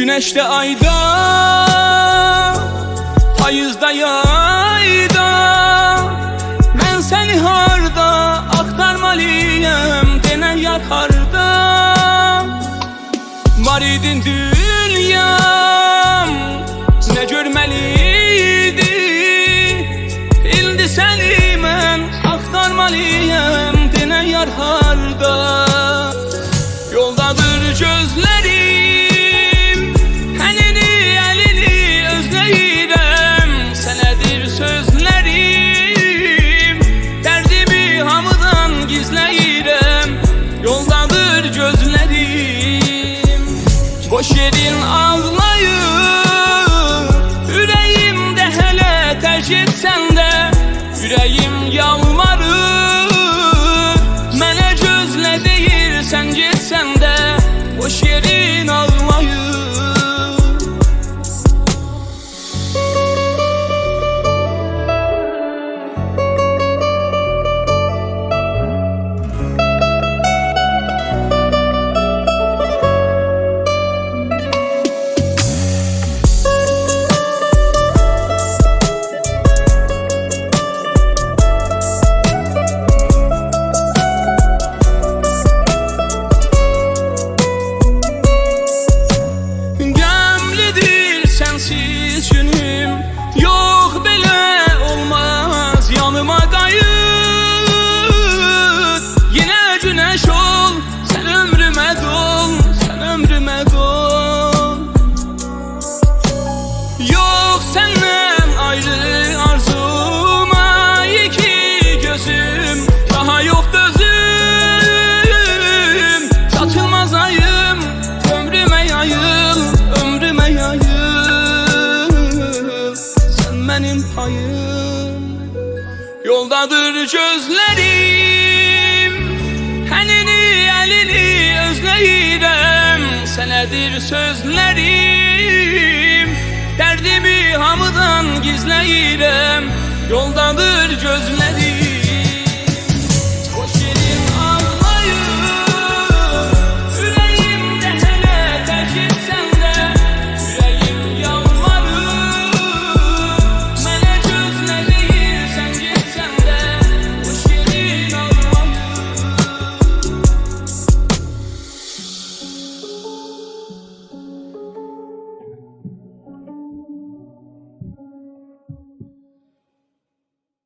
Güneşte ayda Payızda yayda. Ben seni harda Aktarmalıyım Denen yar harda Var idin dünyam Ne görmeliydi? İldi seni mən Aktarmalıyım Denen yar harda tərk etsən də Payım Yoldadır gözlerim Tenini elini özleyirəm Sənədir sözlerim Dərdimi hamıdan gizləyirəm Yoldadır